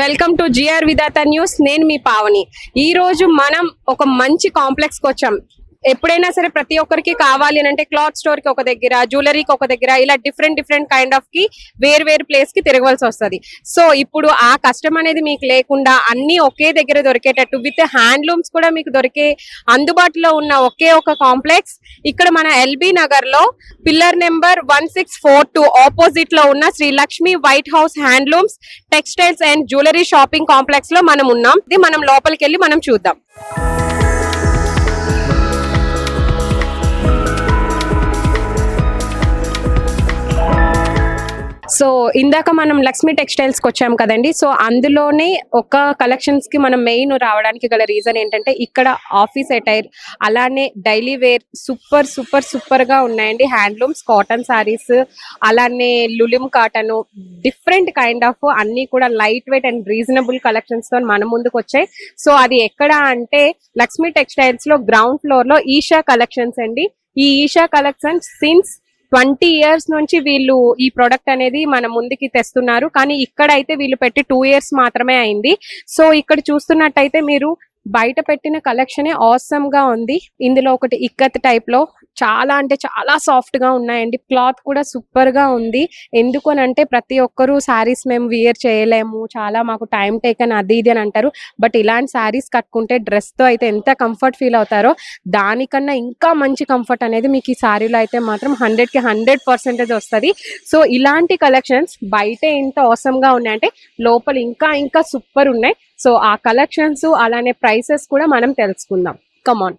Welcome to GR Vidhatha news నేను మీ పావని. ఈ రోజు మనం ఒక మంచి కాంప్లెక్స్కి వచ్చాం. ఎప్పుడైనా సరే ప్రతి ఒక్కరికి కావాలి అని అంటే క్లాత్ స్టోర్కి ఒక దగ్గర జ్యువెలరీకి ఒక దగ్గర ఇలా డిఫరెంట్ డిఫరెంట్ కైండ్ ఆఫ్కి వేరు వేరు ప్లేస్కి తిరగవలసి వస్తుంది. సో ఇప్పుడు ఆ కష్టం అనేది మీకు లేకుండా అన్ని ఒకే దగ్గర దొరికేటట్టు విత్ హ్యాండ్లూమ్స్ కూడా మీకు దొరికే అందుబాటులో ఉన్న ఒకే ఒక కాంప్లెక్స్ ఇక్కడ మన ఎల్బీ నగర్లో pillar number one six four two ఆపోజిట్లో ఉన్న Shri Lakshmi white house handlooms textiles and jewellery shopping కాంప్లెక్స్లో మనం ఉన్నాం. ఇది మనం లోపలికి వెళ్ళి మనం చూద్దాం. సో ఇందాక మనం లక్ష్మి టెక్స్టైల్స్కి వచ్చాం కదండి. సో అందులోనే ఒక కలెక్షన్స్కి మనం మెయిన్ రావడానికి గల రీజన్ ఏంటంటే ఇక్కడ ఆఫీస్ అటైర్ అలానే డైలీ వేర్ సూపర్ సూపర్ సూపర్గా ఉన్నాయండి. హ్యాండ్లూమ్స్ కాటన్ సారీస్ అలానే లులిమ్ కాటన్ డిఫరెంట్ కైండ్ ఆఫ్ అన్ని కూడా లైట్ వెయిట్ అండ్ రీజనబుల్ కలెక్షన్స్తో మన ముందుకు వచ్చాయి. సో అది ఎక్కడ అంటే లక్ష్మి టెక్స్టైల్స్లో గ్రౌండ్ ఫ్లోర్లో ఈషా కలెక్షన్స్ అండి. ఈ Esha collections since twenty years నుంచి వీళ్ళు ఈ ప్రోడక్ట్ అనేది మన ముందుకి తెస్తున్నారు. కానీ ఇక్కడ అయితే వీళ్ళు పెట్టి టూ ఇయర్స్ మాత్రమే అయింది. సో ఇక్కడ చూస్తున్నట్టయితే మీరు బయట పెట్టిన కలెక్షనే ఆసమ్గా ఉంది. ఇందులో ఒకటి ఇక్కత్ టైప్లో చాలా అంటే చాలా సాఫ్ట్గా ఉన్నాయండి. క్లాత్ కూడా సూపర్గా ఉంది. ఎందుకు అని అంటే ప్రతి ఒక్కరు శారీస్ మేము వియర్ చేయలేము. చాలా మాకు టైం టేకన్ అది ఇది అని అంటారు. బట్ ఇలాంటి శారీస్ కట్టుకుంటే డ్రెస్తో అయితే ఎంత కంఫర్ట్ ఫీల్ అవుతారో దానికన్నా ఇంకా మంచి కంఫర్ట్ అనేది మీకు ఈ శారీలో అయితే మాత్రం హండ్రెడ్కి హండ్రెడ్ పర్సెంటేజ్ వస్తుంది. సో ఇలాంటి కలెక్షన్స్ బయట ఎంత అవసరం గా ఉన్నాయంటే లోపల ఇంకా ఇంకా సూపర్ ఉన్నాయి. సో ఆ కలెక్షన్స్ అలానే ప్రైసెస్ కూడా మనం తెలుసుకుందాం. కమాన్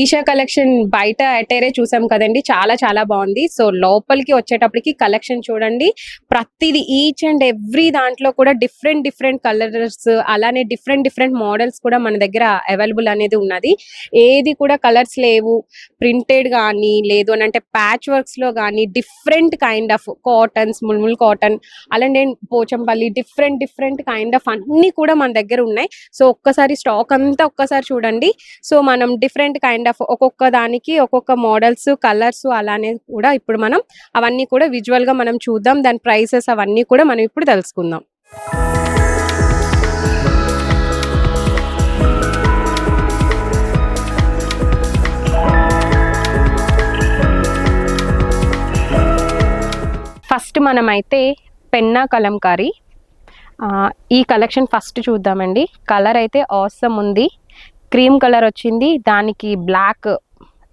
ఈషా కలెక్షన్ బయట అటైరే చూసాం కదండి. చాలా చాలా బాగుంది. సో లోపలికి వచ్చేటప్పటికి కలెక్షన్ చూడండి. ప్రతిది ఈచ్ అండ్ ఎవ్రీ దాంట్లో కూడా డిఫరెంట్ డిఫరెంట్ కలర్స్ అలానే డిఫరెంట్ డిఫరెంట్ మోడల్స్ కూడా మన దగ్గర అవైలబుల్ అనేది ఉన్నది. ఏది కూడా కలర్స్ లేవు. ప్రింటెడ్ కానీ లేదు అని అంటే ప్యాచ్ వర్క్స్లో కానీ different kind of cottons mulmul cotton అలానే Pochampally different different kind of అన్ని కూడా మన దగ్గర ఉన్నాయి. సో ఒక్కసారి స్టాక్ అంతా ఒక్కసారి చూడండి. సో మనం డిఫరెంట్ కైండ్ ఆఫ్ ఒక్కొక్క దానికి ఒక్కొక్క మోడల్స్ కలర్స్ అలానే కూడా ఇప్పుడు మనం అవన్నీ కూడా విజువల్గా మనం చూద్దాం. దాని ప్రైసెస్ అవన్నీ కూడా మనం ఇప్పుడు తెలుసుకుందాం. ఫస్ట్ మనమైతే పెన్నా కలంకారీ. ఈ కలెక్షన్ ఫస్ట్ చూద్దామండి. కలర్ అయితే ఆసమ్ ఉంది. క్రీమ్ కలర్ వచ్చింది. దానికి బ్లాక్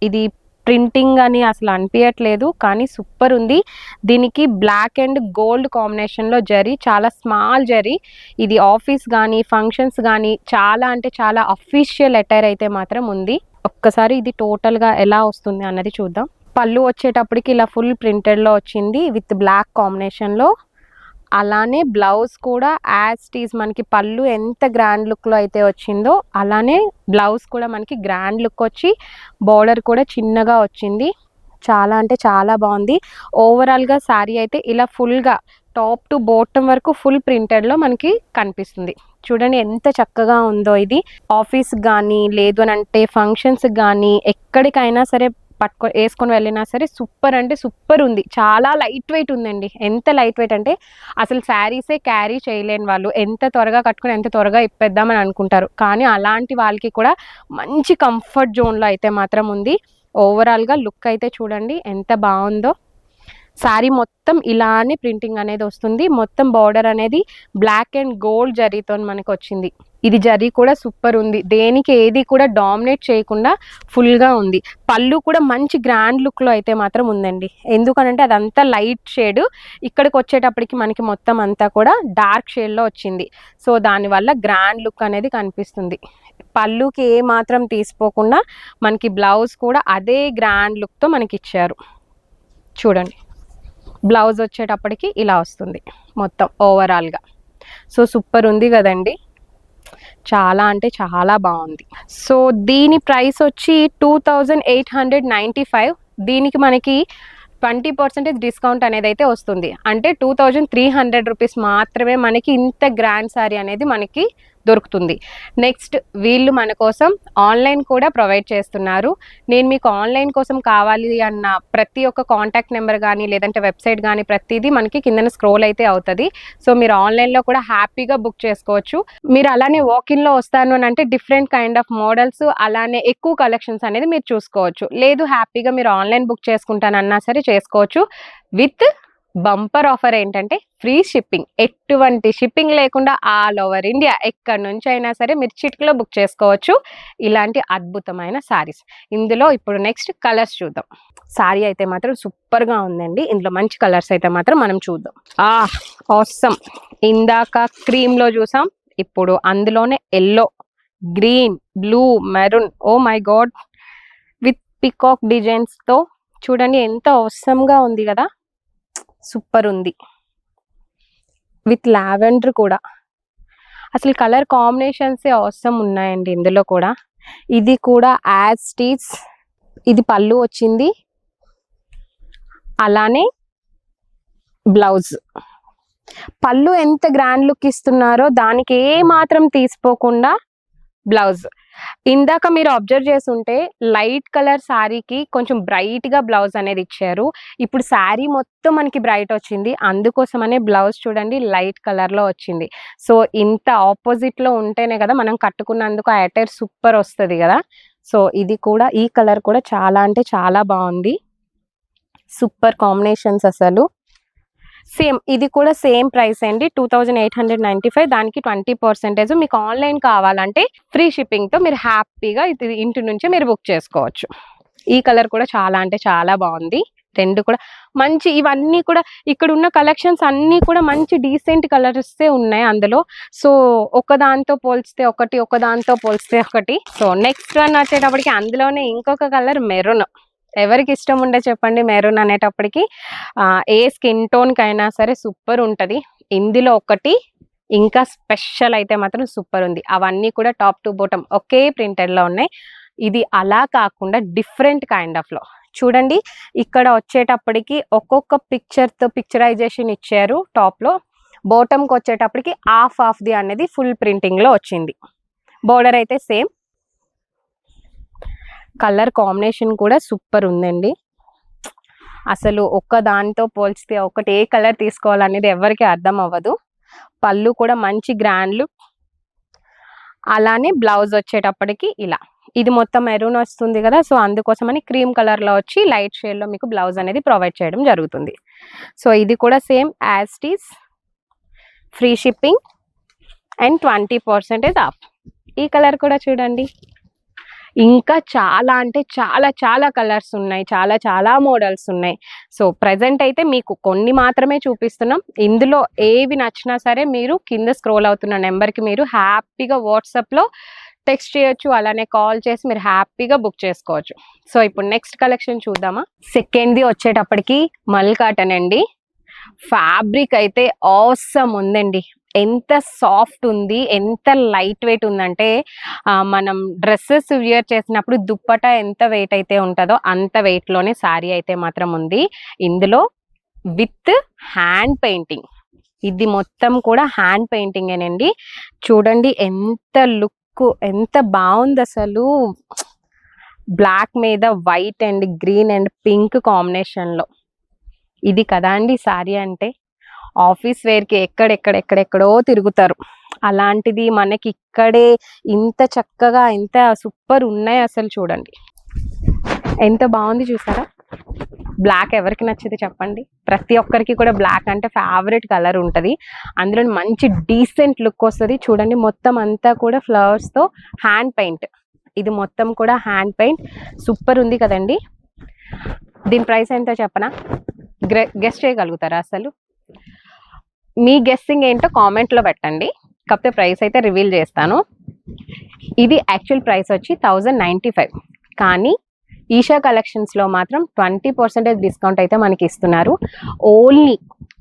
ఇది ప్రింటింగ్ అని అసలు అనిపించట్లేదు కానీ సూపర్ ఉంది. దీనికి బ్లాక్ అండ్ గోల్డ్ కాంబినేషన్లో జరీ చాలా స్మాల్ జరీ. ఇది ఆఫీస్ కానీ ఫంక్షన్స్ కానీ చాలా అంటే చాలా అఫీషియల్ అటైర్ అయితే మాత్రం ఉంది. ఒక్కసారి ఇది టోటల్గా ఎలా వస్తుంది అన్నది చూద్దాం. పళ్ళు వచ్చేటప్పటికి ఇలా ఫుల్ ప్రింటెడ్లో వచ్చింది విత్ బ్లాక్ కాంబినేషన్లో అలానే బ్లౌజ్ కూడా యాజ్ టీజ్ మనకి పళ్ళు ఎంత గ్రాండ్ లుక్లో అయితే వచ్చిందో అలానే బ్లౌజ్ కూడా మనకి గ్రాండ్ లుక్ వచ్చి బార్డర్ కూడా చిన్నగా వచ్చింది. చాలా అంటే చాలా బాగుంది. ఓవరాల్గా శారీ అయితే ఇలా ఫుల్గా టాప్ టు బాటమ్ వరకు ఫుల్ ప్రింటెడ్లో మనకి కనిపిస్తుంది. చూడండి ఎంత చక్కగా ఉందో ఇది. ఆఫీస్ కానీ లేదు అని అంటే ఫంక్షన్స్ కానీ ఎక్కడికైనా సరే పట్టుకో వేసుకొని వెళ్ళినా సరే సూపర్ అంటే సూపర్ ఉంది. చాలా లైట్ వెయిట్ ఉందండి. ఎంత లైట్ వెయిట్ అంటే అసలు శారీసే క్యారీ చేయలేని వాళ్ళు ఎంత త్వరగా కట్టుకుని ఎంత త్వరగా ఇప్పేద్దామని అనుకుంటారు. కానీ అలాంటి వాళ్ళకి కూడా మంచి కంఫర్ట్ జోన్లో అయితే మాత్రం ఉంది. ఓవరాల్గా లుక్ అయితే చూడండి ఎంత బాగుందో. శారీ మొత్తం ఇలానే ప్రింటింగ్ అనేది వస్తుంది. మొత్తం బార్డర్ అనేది బ్లాక్ అండ్ గోల్డ్ జరీతో మనకు వచ్చింది ఇది జరీ కూడా సూపర్ ఉంది. దేనికి ఏది కూడా డామినేట్ చేయకుండా ఫుల్గా ఉంది. పళ్ళు కూడా మంచి గ్రాండ్ లుక్లో అయితే మాత్రం ఉందండి. ఎందుకనంటే అదంతా లైట్ షేడ్. ఇక్కడికి వచ్చేటప్పటికి మనకి మొత్తం అంతా కూడా డార్క్ షేడ్లో వచ్చింది. సో దానివల్ల గ్రాండ్ లుక్ అనేది కనిపిస్తుంది. పళ్ళుకి ఏ మాత్రం తీసిపోకుండా మనకి బ్లౌజ్ కూడా అదే గ్రాండ్ లుక్తో మనకి ఇచ్చారు చూడండి. బ్లౌజ్ వచ్చేటప్పటికి ఇలా వస్తుంది. మొత్తం ఓవరాల్గా. సో సూపర్ ఉంది కదండి. చాలా అంటే చాలా బాగుంది. సో దీని ప్రైస్ వచ్చి two thousand eight hundred ninety five. దీనికి మనకి ట్వంటీ పర్సెంటేజ్ డిస్కౌంట్ అనేది అయితే వస్తుంది. అంటే two thousand three hundred rupees మాత్రమే మనకి ఇంత గ్రాండ్ శారీ అనేది మనకి దొరుకుతుంది. నెక్స్ట్ వీళ్ళు మన కోసం ఆన్లైన్ కూడా ప్రొవైడ్ చేస్తున్నారు. నేను మీకు ఆన్లైన్ కోసం కావాలి అన్న ప్రతి ఒక్క కాంటాక్ట్ నెంబర్ కానీ లేదంటే వెబ్సైట్ కానీ ప్రతిదీ మనకి కిందన స్క్రోల్ అయితే అవుతుంది. సో మీరు ఆన్లైన్లో కూడా హ్యాపీగా బుక్ చేసుకోవచ్చు. మీరు అలానే వాకిన్లో వస్తాను అని అంటే డిఫరెంట్ కైండ్ ఆఫ్ మోడల్స్ అలానే ఎక్కువ కలెక్షన్స్ అనేది మీరు చూసుకోవచ్చు. లేదు హ్యాపీగా మీరు ఆన్లైన్ బుక్ చేసుకుంటానన్నా సరే చేసుకోవచ్చు. విత్ బంపర్ ఆఫర్ ఏంటంటే ఫ్రీ షిప్పింగ్. ఎటువంటి షిప్పింగ్ లేకుండా ఆల్ ఓవర్ ఇండియా ఎక్కడి నుంచి అయినా సరే మీరు చిటికలో బుక్ చేసుకోవచ్చు. ఇలాంటి అద్భుతమైన సారీస్. ఇందులో ఇప్పుడు నెక్స్ట్ కలర్స్ చూద్దాం. సారీ అయితే మాత్రం సూపర్గా ఉందండి. ఇందులో మంచి కలర్స్ అయితే మాత్రం మనం చూద్దాం. ఆ అవసరం ఇందాక క్రీమ్లో చూసాం. ఇప్పుడు అందులోనే yellow green blue maroon. Oh my god! With peacock డిజైన్స్తో చూడండి ఎంత అవసరంగా ఉంది కదా. సూపర్ ఉంది. విత్ లావెండర్ కూడా. అసలు కలర్ కాంబినేషన్స్ అవసరం ఉన్నాయండి ఇందులో కూడా. ఇది కూడా యాజ్ స్టీచ్ ఇది పళ్ళు వచ్చింది. అలానే బ్లౌజ్. పళ్ళు ఎంత గ్రాండ్ లుక్ ఇస్తున్నారో దానికి ఏ మాత్రం తీసిపోకుండా బ్లౌజ్. ఇందాక మీరు అబ్జర్వ్ చేస్తుంటే లైట్ కలర్ శారీకి కొంచెం బ్రైట్గా బ్లౌజ్ అనేది ఇచ్చారు. ఇప్పుడు శారీ మొత్తం మనకి బ్రైట్ వచ్చింది. అందుకోసమనే బ్లౌజ్ చూడండి లైట్ కలర్లో వచ్చింది. సో ఇంత ఆపోజిట్లో ఉంటేనే కదా మనం కట్టుకున్నందుకు ఆ అటైర్ సూపర్ వస్తుంది కదా. సో ఇది కూడా ఈ కలర్ కూడా చాలా అంటే చాలా బాగుంది. సూపర్ కాంబినేషన్స్ అసలు. సేమ్ ఇది కూడా సేమ్ ప్రైస్ అండి. Two thousand eight hundred five దానికి ట్వంటీ పర్సెంటేజ్. మీకు ఆన్లైన్ కావాలంటే ఫ్రీ షిప్పింగ్తో మీరు హ్యాపీగా ఇది ఇంటి నుంచి మీరు బుక్ చేసుకోవచ్చు. ఈ కలర్ కూడా చాలా అంటే చాలా బాగుంది. రెండు కూడా మంచి ఇవన్నీ కూడా ఇక్కడ ఉన్న కలెక్షన్స్ అన్నీ కూడా మంచి డీసెంట్ కలర్సే ఉన్నాయి అందులో. సో ఒకదాంతో పోల్చితే ఒకటి ఒకదాంతో పోల్చితే ఒకటి. సో నెక్స్ట్ వన్ వచ్చేటప్పటికి అందులోనే ఇంకొక కలర్ మెరూన్. ఎవరికి ఇష్టం ఉండే చెప్పండి మెరూన్ అనేటప్పటికి ఏ స్కిన్ టోన్కి అయినా సరే సూపర్ ఉంటుంది. ఇందులో ఒకటి ఇంకా స్పెషల్ అయితే మాత్రం సూపర్ ఉంది. అవన్నీ కూడా టాప్ టు బోటమ్ ఒకే ప్రింటెడ్లో లో ఉన్నాయి. ఇది అలా కాకుండా డిఫరెంట్ కైండ్ ఆఫ్లో చూడండి ఇక్కడ వచ్చేటప్పటికి ఒక్కొక్క పిక్చర్తో పిక్చరైజేషన్ ఇచ్చారు టాప్లో బోటంకి వచ్చేటప్పటికి హాఫ్ ఆఫ్ ది అనేది ఫుల్ ప్రింటింగ్లో వచ్చింది. బోర్డర్ అయితే సేమ్. కలర్ కాంబినేషన్ కూడా సూపర్ ఉందండి. అసలు ఒక్క దానితో పోల్చితే ఒకటి ఏ కలర్ తీసుకోవాలనేది ఎవరికి అర్థం అవ్వదు. పళ్ళు కూడా మంచి గ్రాండ్ లుక్. అలానే బ్లౌజ్ వచ్చేటప్పటికి ఇలా. ఇది మొత్తం మెరూన్ వస్తుంది కదా సో అందుకోసమని క్రీమ్ కలర్లో వచ్చి లైట్ షేడ్లో మీకు బ్లౌజ్ అనేది ప్రొవైడ్ చేయడం జరుగుతుంది. సో ఇది కూడా same as it is free shipping and twenty percentage off. ఈ కలర్ కూడా చూడండి. ఇంకా చాలా అంటే చాలా చాలా కలర్స్ ఉన్నాయి. చాలా చాలా మోడల్స్ ఉన్నాయి. సో ప్రజెంట్ అయితే మీకు కొన్ని మాత్రమే చూపిస్తున్నాం. ఇందులో ఏవి నచ్చినా సరే మీరు కింద స్క్రోల్ అవుతున్న నెంబర్కి మీరు హ్యాపీగా వాట్సాప్లో టెక్స్ట్ చేయొచ్చు. అలానే కాల్ చేసి మీరు హ్యాపీగా బుక్ చేసుకోవచ్చు. సో ఇప్పుడు నెక్స్ట్ కలెక్షన్ చూద్దామా? సెకండ్ది వచ్చేటప్పటికి మల్ కాటన్ అండి. ఫ్యాబ్రిక్ అయితే ఆసమ్ ఉందండి. ఎంత సాఫ్ట్ ఉంది ఎంత లైట్ వెయిట్ ఉందంటే మనం డ్రెస్సెస్ వియర్ చేసినప్పుడు దుప్పట ఎంత వెయిట్ అయితే ఉంటుందో అంత వెయిట్లోనే లోనే శారీ అయితే మాత్రం ఉంది. ఇందులో విత్ హ్యాండ్ పెయింటింగ్. ఇది మొత్తం కూడా హ్యాండ్ పెయింటింగేనండి చూడండి ఎంత లుక్ ఎంత బాగుంది అసలు. బ్లాక్ మీద white and green and pink కాంబినేషన్లో. ఇది కదా అండి శారీ అంటే? ఆఫీస్ వేర్కి ఎక్కడెక్కడెక్కడెక్కడో తిరుగుతారు. అలాంటిది మనకి ఇక్కడే ఇంత చక్కగా ఎంత సూపర్ ఉన్నాయి అసలు చూడండి. ఎంత బాగుంది చూసారా? బ్లాక్ ఎవరికి నచ్చింది చెప్పండి? ప్రతి ఒక్కరికి కూడా బ్లాక్ అంటే ఫేవరెట్ కలర్ ఉంటుంది. అందులో మంచి డీసెంట్ లుక్ వస్తుంది. చూడండి మొత్తం అంతా కూడా ఫ్లవర్స్తో హ్యాండ్ పెయింట్. ఇది మొత్తం కూడా హ్యాండ్ పెయింట్. సూపర్ ఉంది కదండి. దీని ప్రైస్ ఎంతో చెప్పనా? గెస్ట్ చేయగలుగుతారా అసలు? మీ గెస్సింగ్ ఏంటో కామెంట్లో పెట్టండి. కాకపోతే ప్రైస్ అయితే రివీల్ చేస్తాను. ఇది యాక్చువల్ ప్రైస్ వచ్చి థౌజండ్ నైంటీ ఫైవ్ కానీ ఈషా కలెక్షన్స్లో మాత్రం ట్వంటీ పర్సెంటేజ్ డిస్కౌంట్ అయితే మనకి ఇస్తున్నారు. Only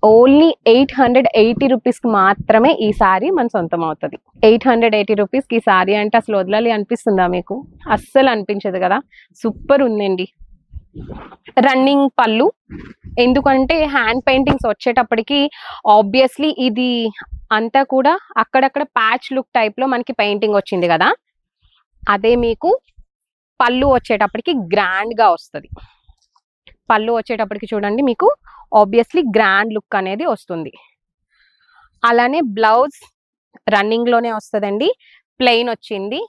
only eight hundred eighty రూపీస్కి మాత్రమే ఈ సారీ మన సొంతం అవుతుంది. ఎయిట్ హండ్రెడ్ ఎయిటీ రూపీస్కి ఈ సారీ అంటే అసలు వదలాలి అనిపిస్తుందా మీకు? అస్సలు అనిపించదు కదా. సూపర్ ఉందండి. రన్నింగ్ పళ్ళు. ఎందుకంటే హ్యాండ్ పెయింటింగ్స్ వచ్చేటప్పటికి ఆబ్వియస్లీ ఇది అంతా కూడా అక్కడక్కడ ప్యాచ్ లుక్ టైప్లో మనకి పెయింటింగ్ వచ్చింది కదా. అదే మీకు పళ్ళు వచ్చేటప్పటికి గ్రాండ్గా వస్తుంది. పళ్ళు వచ్చేటప్పటికి చూడండి మీకు ఆబ్వియస్లీ గ్రాండ్ లుక్ అనేది వస్తుంది. అలానే బ్లౌజ్ రన్నింగ్లోనే వస్తుందండి. ప్లెయిన్ వచ్చింది.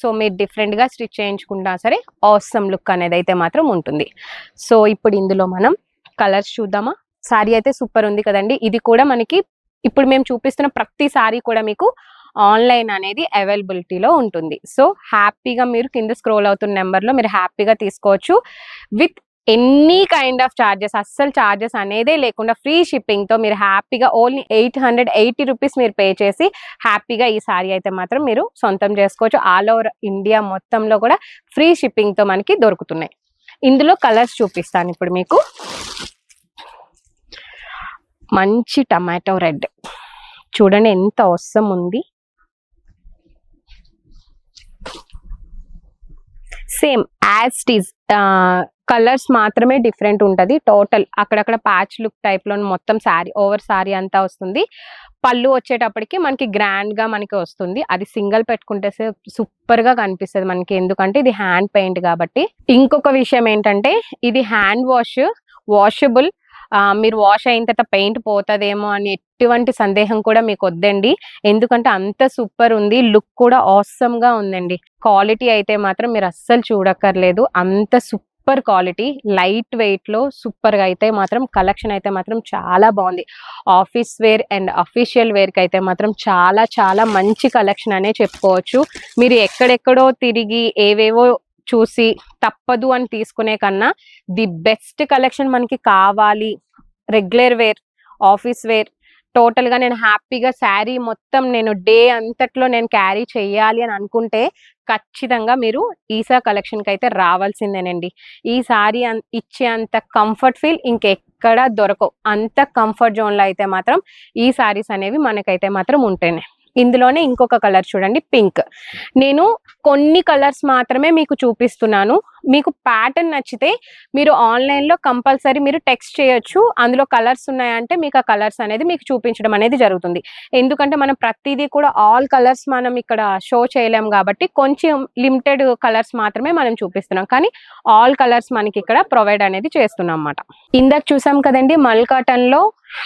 సో మీరు డిఫరెంట్గా స్టిచ్ చేయించుకుంటా సరే ఆసమ్ లుక్ అనేది అయితే మాత్రం ఉంటుంది. సో ఇప్పుడు ఇందులో మనం కలర్స్ చూద్దామా? శారీ అయితే సూపర్ ఉంది కదండి. ఇది కూడా మనకి ఇప్పుడు మేము చూపిస్తున్న ప్రతి శారీ కూడా మీకు ఆన్లైన్ అనేది అవైలబిలిటీలో ఉంటుంది. సో హ్యాపీగా మీరు కింద స్క్రోల్ అవుతున్న నెంబర్లో మీరు హ్యాపీగా తీసుకోవచ్చు. With any kind of charges అస్సలు చార్జెస్ అనేదే లేకుండా ఫ్రీ షిప్పింగ్తో మీరు హ్యాపీగా only eight hundred eighty rupees మీరు పే చేసి హ్యాపీగా ఈ సారీ అయితే మాత్రం మీరు సొంతం చేసుకోవచ్చు. ఆల్ ఓవర్ ఇండియా మొత్తంలో కూడా ఫ్రీ షిప్పింగ్తో మనకి దొరుకుతున్నాయి. ఇందులో కలర్స్ చూపిస్తాను ఇప్పుడు మీకు. మంచి టమాటో రెడ్. చూడండి ఎంత అవసరం ఉంది. Same as it is colours మాత్రమే డిఫరెంట్ ఉంటుంది. టోటల్ అక్కడక్కడ ప్యాచ్ లుక్ టైప్లో మొత్తం సారీ ఓవర్ సారీ అంతా వస్తుంది. పళ్ళు వచ్చేటప్పటికి మనకి గ్రాండ్గా మనకి వస్తుంది. అది సింగిల్ పెట్టుకుంటే సూపర్గా కనిపిస్తుంది మనకి. ఎందుకంటే ఇది హ్యాండ్ పెయింట్ కాబట్టి. ఇంకొక విషయం ఏంటంటే ఇది హ్యాండ్ వాష్ వాషబుల్. మీరు వాష్ అయిన తర్వాత పెయింట్ పోతుందేమో అని ఎటువంటి సందేహం కూడా మీకు వద్దండి. ఎందుకంటే అంత సూపర్ ఉంది. లుక్ కూడా ఆసమ్గా ఉందండి. క్వాలిటీ అయితే మాత్రం మీరు అస్సలు చూడక్కర్లేదు. అంత సూపర్ సూపర్ క్వాలిటీ లైట్ వెయిట్లో అయితే మాత్రం కలెక్షన్ అయితే మాత్రం చాలా బాగుంది. ఆఫీస్ వేర్ అండ్ అఫీషియల్ వేర్కి అయితే మాత్రం చాలా చాలా మంచి కలెక్షన్ అనే చెప్పుకోవచ్చు. మీరు ఎక్కడెక్కడో తిరిగి ఏవేవో చూసి తప్పదు అని తీసుకునే కన్నా ది బెస్ట్ కలెక్షన్ మనకి కావాలి. రెగ్యులర్ వేర్ ఆఫీస్ వేర్ టోటల్గా నేను హ్యాపీగా శారీ మొత్తం నేను డే అంతట్లో నేను క్యారీ చేయాలి అని అనుకుంటే ఖచ్చితంగా మీరు ఈసా కలెక్షన్కి అయితే రావాల్సిందేనండి. ఈ సారీ ఇచ్చే అంత కంఫర్ట్ ఫీల్ ఇంకెక్కడ దొరకవు. అంత కంఫర్ట్ జోన్లో అయితే మాత్రం ఈ శారీస్ అనేవి మనకైతే మాత్రం ఉంటేనే. ఇందులోనే ఇంకొక కలర్ చూడండి పింక్. నేను కొన్ని కలర్స్ మాత్రమే మీకు చూపిస్తున్నాను. మీకు ప్యాటర్న్ నచ్చితే మీరు ఆన్లైన్లో కంపల్సరీ మీరు టెక్స్ట్ చేయొచ్చు. అందులో కలర్స్ ఉన్నాయంటే మీకు ఆ కలర్స్ అనేది మీకు చూపించడం అనేది జరుగుతుంది. ఎందుకంటే మనం ప్రతిదీ కూడా ఆల్ కలర్స్ మనం ఇక్కడ షో చేయలేం కాబట్టి కొంచెం లిమిటెడ్ కలర్స్ మాత్రమే మనం చూపిస్తున్నాం. కానీ ఆల్ కలర్స్ మనకి ఇక్కడ ప్రొవైడ్ అనేది చేస్తున్నాం అన్నమాట. ఇందాక చూసాం కదండి మల్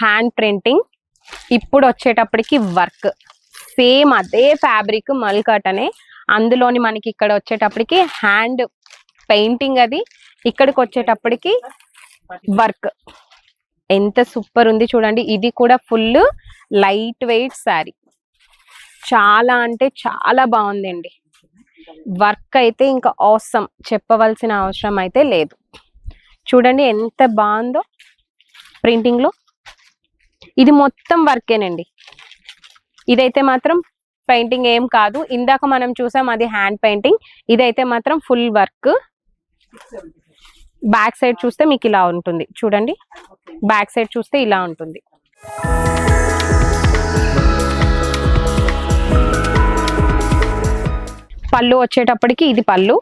హ్యాండ్ ప్రింటింగ్. ఇప్పుడు వచ్చేటప్పటికి వర్క్. సేమ్ అదే ఫ్యాబ్రిక్ మల్ కాటనే. అందులోని మనకి ఇక్కడ వచ్చేటప్పటికి హ్యాండ్ పెయింటింగ్ అది. ఇక్కడికి వచ్చేటప్పటికి వర్క్. ఎంత సూపర్ ఉంది చూడండి. ఇది కూడా ఫుల్ లైట్ వెయిట్ శారీ. చాలా అంటే చాలా బాగుందండి. వర్క్ అయితే ఇంకా అవసరం చెప్పవలసిన అవసరం అయితే లేదు. చూడండి ఎంత బాగుందో ప్రింటింగ్లో. ఇది మొత్తం వర్కేనండి. ఇదైతే మాత్రం పెయింటింగ్ ఏం కాదు. ఇందాక మనం చూసాం అది హ్యాండ్ పెయింటింగ్. ఇదైతే మాత్రం ఫుల్ వర్క్. బ్యాక్ సైడ్ చూస్తే మీకు ఇలా ఉంటుంది. చూడండి. బ్యాక్ సైడ్ చూస్తే ఇలా ఉంటుంది. పళ్ళు వచ్చేటప్పటికి ఇది పళ్ళు.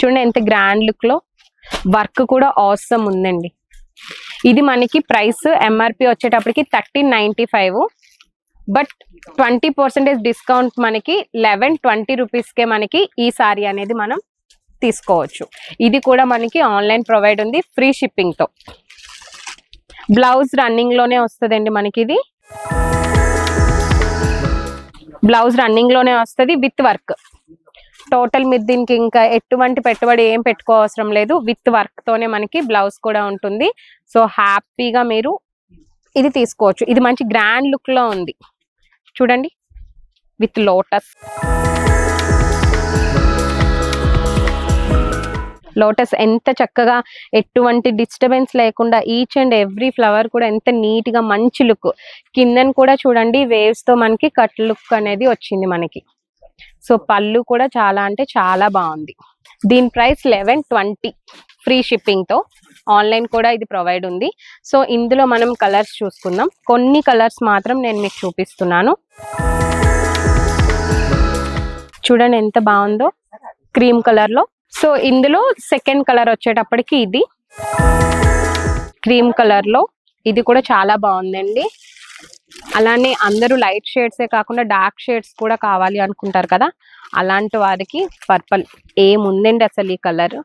చూడండి ఎంత గ్రాండ్ లుక్లో. వర్క్ కూడా అవసరం ఉందండి. ఇది మనకి ప్రైస్ ఎంఆర్పి వచ్చేటప్పటికి thirteen ninety five. But twenty percentage discount మనకి లెవెన్ ట్వంటీ రూపీస్కే మనకి ఈ సారీ అనేది మనం తీసుకోవచ్చు. ఇది కూడా మనకి ఆన్లైన్ ప్రొవైడ్ ఉంది ఫ్రీ షిప్పింగ్తో. బ్లౌజ్ రన్నింగ్లోనే వస్తుందండి మనకి ఇది. బ్లౌజ్ రన్నింగ్లోనే వస్తుంది విత్ వర్క్. టోటల్ మీద దీనికి ఇంకా ఎటువంటి పెట్టుబడి ఏం పెట్టుకోవసరం లేదు విత్ వర్క్ తోనే మనకి బ్లౌజ్ కూడా ఉంటుంది. సో హ్యాపీగా మీరు ఇది తీసుకోవచ్చు. ఇది మంచి గ్రాండ్ లుక్లో ఉంది. చూడండి. With lotus. లోటస్ ఎంత చక్కగా ఎటువంటి డిస్టర్బెన్స్ లేకుండా ఈచ్ అండ్ ఎవ్రీ ఫ్లవర్ కూడా ఎంత నీట్గా మంచి లుక్. కిందన కూడా చూడండి వేవ్స్తో మనకి కట్ లుక్ అనేది వచ్చింది మనకి. సో పళ్ళు కూడా చాలా అంటే చాలా బాగుంది. దీని ప్రైస్ లెవెన్ ట్వంటీ ఫ్రీ షిప్పింగ్తో. ఆన్లైన్ కూడా ఇది ప్రొవైడ్ ఉంది. సో ఇందులో మనం కలర్స్ చూసుకుందాం. కొన్ని కలర్స్ మాత్రం నేను మీకు చూపిస్తున్నాను. చూడండి ఎంత బాగుందో క్రీమ్ కలర్లో. సో ఇందులో సెకండ్ కలర్ వచ్చేటప్పటికి ఇది. క్రీమ్ కలర్లో. ఇది కూడా చాలా బాగుందండి. అలానే అందరూ లైట్ షేడ్సే కాకుండా డార్క్ షేడ్స్ కూడా కావాలి అనుకుంటారు కదా. అలాంటి వారికి పర్పల్ ఏముందండి అసలు ఈ కలర్?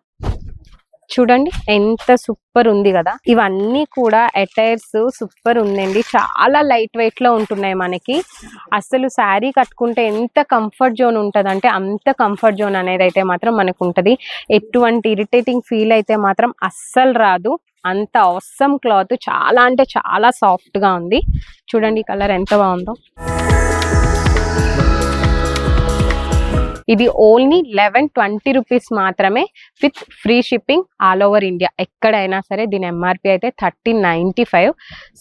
చూడండి ఎంత సూపర్ ఉంది కదా. ఇవన్నీ కూడా అటైర్స్ సూపర్ ఉందండి. చాలా లైట్ వెయిట్లో ఉంటున్నాయి మనకి. అసలు శారీ కట్టుకుంటే ఎంత కంఫర్ట్ జోన్ ఉంటదంటే అంటే అంత కంఫర్ట్ జోన్ అనేది అయితే మాత్రం మనకు ఉంటది. ఎటువంటి ఇరిటేటింగ్ ఫీల్ అయితే మాత్రం అస్సలు రాదు. అంత అవసరం క్లాత్. చాలా అంటే చాలా సాఫ్ట్గా ఉంది. చూడండి కలర్ ఎంత బాగుందో. ఇది ఓన్లీ లెవెన్ ట్వంటీ రూపీస్ మాత్రమే with free shipping all over India. ఎక్కడైనా సరే దీని ఎంఆర్పి అయితే thirty ninety five.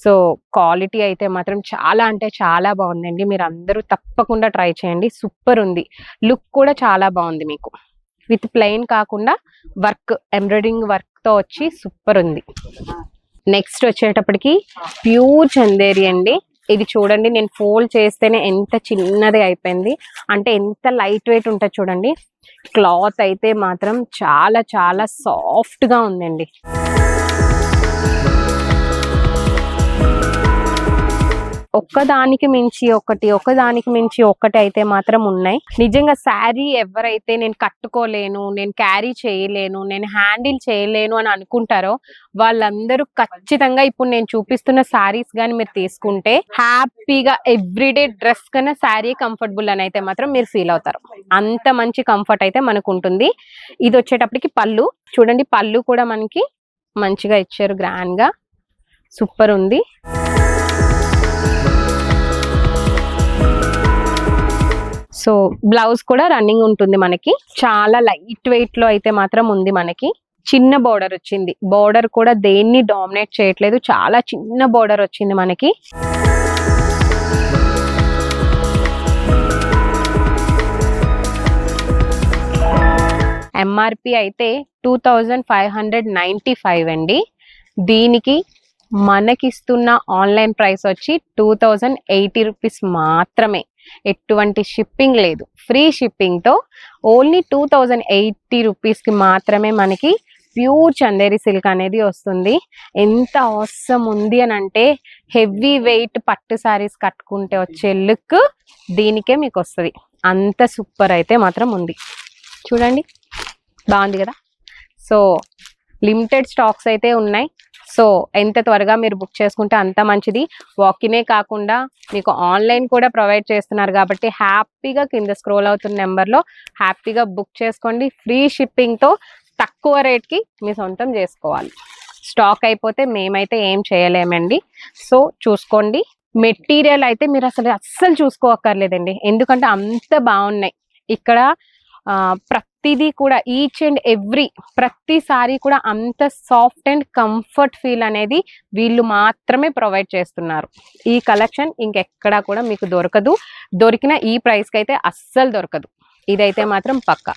So quality అయితే మాత్రం చాలా అంటే చాలా బాగుందండి. మీరు అందరూ తప్పకుండా ట్రై చేయండి. సూపర్ ఉంది. లుక్ కూడా చాలా బాగుంది మీకు. విత్ ప్లెయిన్ కాకుండా వర్క్ ఎంబ్రాయిడింగ్ వర్క్తో వచ్చి సూపర్ ఉంది. నెక్స్ట్ వచ్చేటప్పటికి ప్యూర్ చందేరి అండి. ఇది చూడండి నేను ఫోల్డ్ చేస్తేనే ఎంత చిన్నది అయిపోయింది. అంటే ఎంత లైట్ వెయిట్ ఉంటుంది చూడండి. క్లాత్ అయితే మాత్రం చాలా చాలా సాఫ్ట్గా ఉందండి. ఒక్కదానికి మించి ఒకటి ఒకదానికి మించి ఒకటి అయితే మాత్రం ఉన్నాయి. నిజంగా శారీ ఎవరైతే నేను కట్టుకోలేను నేను క్యారీ చేయలేను నేను హ్యాండిల్ చేయలేను అని అనుకుంటారో వాళ్ళందరూ ఖచ్చితంగా ఇప్పుడు నేను చూపిస్తున్న శారీస్ కానీ మీరు తీసుకుంటే హ్యాపీగా ఎవ్రీడే డ్రెస్ కన్నా శారీ కంఫర్టబుల్ అని అయితే మాత్రం మీరు ఫీల్ అవుతారు. అంత మంచి కంఫర్ట్ అయితే మనకు ఉంటుంది. ఇది వచ్చేటప్పటికి పళ్ళు. చూడండి పళ్ళు కూడా మనకి మంచిగా ఇచ్చారు గ్రాండ్గా. సూపర్ ఉంది. సో బ్లౌజ్ కూడా రన్నింగ్ ఉంటుంది మనకి. చాలా లైట్ వెయిట్లో అయితే మాత్రం ఉంది మనకి. చిన్న బోర్డర్ వచ్చింది. బోర్డర్ కూడా దేన్ని డామినేట్ చేయట్లేదు. చాలా చిన్న బోర్డర్ వచ్చింది మనకి. ఎంఆర్పి అయితే two thousand five hundred ninety five అండి. దీనికి మనకిస్తున్న ఆన్లైన్ ప్రైస్ వచ్చి టూ థౌజండ్ ఎయిటీ రూపీస్ మాత్రమే. ఎటువంటి షిప్పింగ్ లేదు. ఫ్రీ షిప్పింగ్తో ఓన్లీ టూ థౌజండ్ ఎయిటీ రూపీస్కి మాత్రమే మనకి ప్యూర్ చందేరి సిల్క్ అనేది వస్తుంది. ఎంత అవసరం ఉంది అని అంటే హెవీ వెయిట్ పట్టు శారీస్ కట్టుకుంటే వచ్చే లుక్ దీనికే మీకు వస్తుంది. అంత సూపర్ అయితే మాత్రం ఉంది. చూడండి. బాగుంది కదా? సో లిమిటెడ్ స్టాక్స్ అయితే ఉన్నాయి. సో ఎంత త్వరగా మీరు బుక్ చేసుకుంటే అంత మంచిది. వాకినే కాకుండా మీకు ఆన్లైన్ కూడా ప్రొవైడ్ చేస్తున్నారు కాబట్టి హ్యాపీగా కింద స్క్రోల్ అవుతున్న నెంబర్లో హ్యాపీగా బుక్ చేసుకోండి. ఫ్రీ షిప్పింగ్తో తక్కువ రేట్కి మీ సొంతం చేసుకోవాలి. స్టాక్ అయిపోతే మేమైతే ఏం చేయలేమండి. సో చూసుకోండి. మెటీరియల్ అయితే మీరు అసలు అస్సలు చూసుకోక్కర్లేదండి. ఎందుకంటే అంత బాగున్నాయి. ఇక్కడ ప్రతిదీ కూడా ఈచ్ అండ్ ఎవ్రీ ప్రతిసారి కూడా అంత సాఫ్ట్ అండ్ కంఫర్ట్ ఫీల్ అనేది వీళ్ళు మాత్రమే ప్రొవైడ్ చేస్తున్నారు. ఈ కలెక్షన్ ఇంకెక్కడా కూడా మీకు దొరకదు. దొరికిన ఈ ప్రైస్కి అయితే అస్సలు దొరకదు. ఇదైతే మాత్రం పక్క.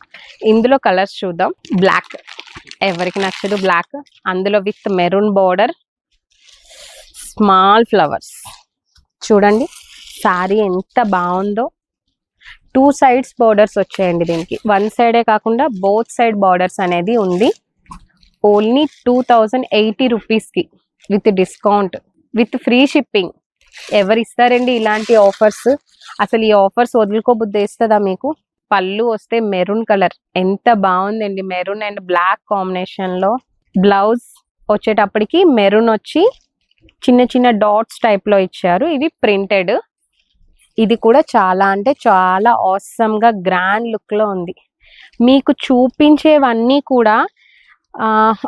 ఇందులో కలర్స్ చూద్దాం. బ్లాక్ ఎవరికి నచ్చదు బ్లాక్ అందులో with maroon border small flowers చూడండి. సారీ ఎంత బాగుందో. టూ సైడ్స్ బార్డర్స్ వచ్చాయండి దీనికి. వన్ సైడే కాకుండా బోత్ సైడ్ బార్డర్స్ అనేది ఉంది. ఓన్లీ టూ థౌజండ్ ఎయిటీ రూపీస్కి with discount with free shipping. ఎవరు ఇస్తారండి ఇలాంటి ఆఫర్స్? అసలు ఈ ఆఫర్స్ వదులుకోబుద్ధి ఇస్తుందా మీకు? పళ్ళు వస్తే మెరూన్ కలర్. ఎంత బాగుందండి మెరూన్ అండ్ బ్లాక్ కాంబినేషన్లో బ్లౌజ్ వచ్చేటప్పటికి మెరూన్ వచ్చి చిన్న చిన్న డాట్స్ టైప్లో ఇచ్చారు. ఇది ప్రింటెడ్. ఇది కూడా చాలా అంటే చాలా ఆసమ్గా గ్రాండ్ లుక్లో ఉంది. మీకు చూపించేవన్నీ కూడా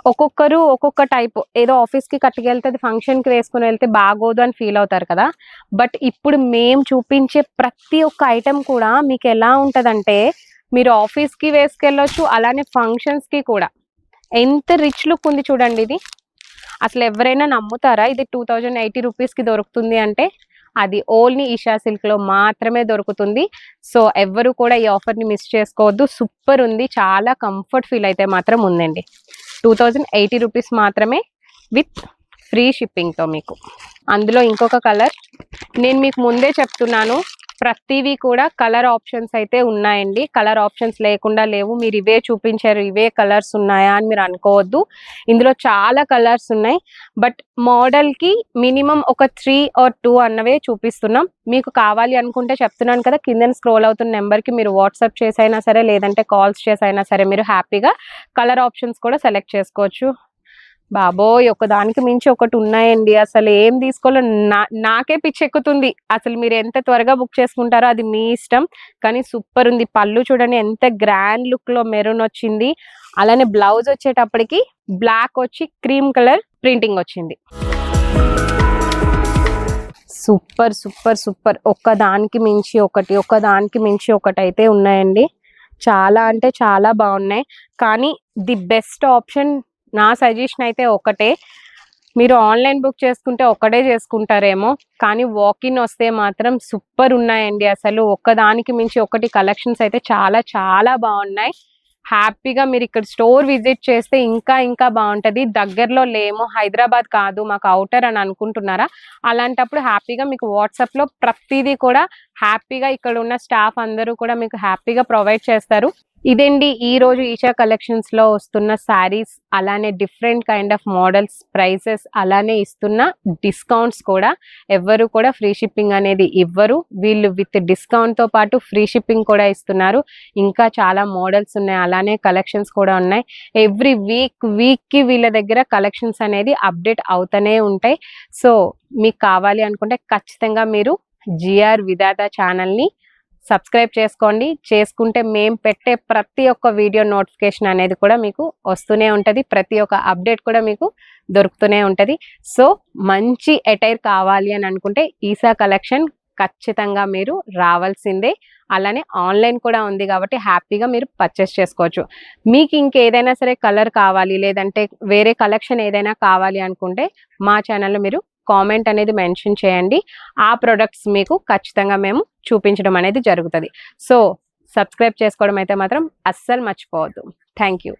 ఒక్కొక్కరు ఒక్కొక్క టైప్ ఏదో ఆఫీస్కి కట్టుకెళ్తే అది ఫంక్షన్కి వేసుకుని వెళ్తే బాగోదు అని ఫీల్ అవుతారు కదా. బట్ ఇప్పుడు మేము చూపించే ప్రతి ఒక్క ఐటెం కూడా మీకు ఎలా ఉంటుందంటే మీరు ఆఫీస్కి వేసుకెళ్ళొచ్చు అలానే ఫంక్షన్స్కి కూడా. ఎంత రిచ్ లుక్ ఉంది చూడండి ఇది. అసలు ఎవరైనా నమ్ముతారా? ఇది టూ థౌజండ్ ఎయిటీ రూపీస్కి దొరుకుతుంది అంటే అది ఓన్లీ ఈషా సిల్క్లో మాత్రమే దొరుకుతుంది. సో ఎవ్వరు కూడా ఈ ఆఫర్ని మిస్ చేసుకోవద్దు. సూపర్ ఉంది. చాలా కంఫర్ట్ ఫీల్ అయితే మాత్రం ఉందండి. టూ థౌజండ్ ఎయిటీ రూపీస్ మాత్రమే విత్ ఫ్రీ షిప్పింగ్తో మీకు. అందులో ఇంకొక కలర్. నేను మీకు ముందే చెప్తున్నాను. ప్రతివి కూడా కలర్ ఆప్షన్స్ అయితే ఉన్నాయండి. కలర్ ఆప్షన్స్ లేకుండా లేవు. మీరు ఇవే చూపించారు ఇవే కలర్స్ ఉన్నాయా అని మీరు అనుకోవద్దు. ఇందులో చాలా కలర్స్ ఉన్నాయి. బట్ మోడల్కి మినిమం ఒక త్రీ ఆర్ టూ అన్నవే చూపిస్తున్నాం. మీకు కావాలి అనుకుంటే చెప్తున్నాను కదా కింద స్క్రోల్ అవుతున్న నెంబర్కి మీరు వాట్సాప్ చేసైనా సరే లేదంటే కాల్స్ చేసైనా సరే మీరు హ్యాపీగా కలర్ ఆప్షన్స్ కూడా సెలెక్ట్ చేసుకోవచ్చు. బాబోయ్ ఒకదానికి మించి ఒకటి ఉన్నాయండి అసలు ఏం తీసుకోవాలో నా నాకే పిచ్చెక్కుతుంది. అసలు మీరు ఎంత త్వరగా బుక్ చేసుకుంటారో అది మీ ఇష్టం. కానీ సూపర్ ఉంది పళ్ళు చూడండి ఎంత గ్రాండ్ లుక్లో మెరూన్ వచ్చింది. అలానే బ్లౌజ్ వచ్చేటప్పటికి బ్లాక్ వచ్చి క్రీమ్ కలర్ ప్రింటింగ్ వచ్చింది. Super super super. ఒక్కదానికి మించి ఒకటి ఒక్కదానికి మించి ఒకటి అయితే ఉన్నాయండి. చాలా అంటే చాలా బాగున్నాయి. కానీ ది బెస్ట్ ఆప్షన్ నా సజెషన్ అయితే ఒకటే. మీరు ఆన్లైన్ బుక్ చేసుకుంటే ఒకటే చేసుకుంటారేమో కానీ వాకిన్ వస్తే మాత్రం సూపర్ ఉన్నాయండి అసలు. ఒక్కదానికి మించి ఒకటి కలెక్షన్స్ అయితే చాలా చాలా బాగున్నాయి. హ్యాపీగా మీరు ఇక్కడ స్టోర్ విజిట్ చేస్తే ఇంకా ఇంకా బాగుంటుంది. దగ్గరలో లేము హైదరాబాద్ కాదు మాకు అవుటర్ అని అనుకుంటున్నారా? అలాంటప్పుడు హ్యాపీగా మీకు వాట్సాప్లో ప్రతిదీ కూడా హ్యాపీగా ఇక్కడ ఉన్న స్టాఫ్ అందరూ కూడా మీకు హ్యాపీగా ప్రొవైడ్ చేస్తారు. ఇదండి ఈ రోజు ఈషా కలెక్షన్స్లో వస్తున్న శారీస్ అలానే different kind of models prices అలానే ఇస్తున్న డిస్కౌంట్స్ కూడా ఎవ్వరు కూడా ఫ్రీ షిప్పింగ్ అనేది ఇవ్వరు. వీళ్ళు విత్ డిస్కౌంట్తో పాటు ఫ్రీ షిప్పింగ్ కూడా ఇస్తున్నారు. ఇంకా చాలా మోడల్స్ ఉన్నాయి. అలానే కలెక్షన్స్ కూడా ఉన్నాయి. ఎవ్రీ వీక్ వీక్కి వీళ్ళ దగ్గర కలెక్షన్స్ అనేది అప్డేట్ అవుతూనే ఉంటాయి. సో మీకు కావాలి అనుకుంటే ఖచ్చితంగా మీరు జిఆర్ విధాత ఛానల్ని సబ్స్క్రైబ్ చేసుకోండి. చేసుకుంటే మేము పెట్టే ప్రతి ఒక్క వీడియో నోటిఫికేషన్ అనేది కూడా మీకు వస్తూనే ఉంటుంది. ప్రతి ఒక్క అప్డేట్ కూడా మీకు దొరుకుతూనే ఉంటుంది. సో మంచి ఎటైర్ కావాలి అని అనుకుంటే ఈసా కలెక్షన్ ఖచ్చితంగా మీరు రావాల్సిందే. అలానే ఆన్లైన్ కూడా ఉంది కాబట్టి హ్యాపీగా మీరు పర్చేస్ చేసుకోవచ్చు. మీకు ఇంకేదైనా సరే కలర్ కావాలి లేదంటే వేరే కలెక్షన్ ఏదైనా కావాలి అనుకుంటే మా ఛానల్లో మీరు కామెంట్ అనేది మెన్షన్ చేయండి. ఆ ప్రొడక్ట్స్ మీకు ఖచ్చితంగా మేము చూపించడం అనేది జరుగుతుంది. సో సబ్స్క్రైబ్ చేసుకోవడం అయితే మాత్రం అస్సలు మర్చిపోవద్దు. Thank you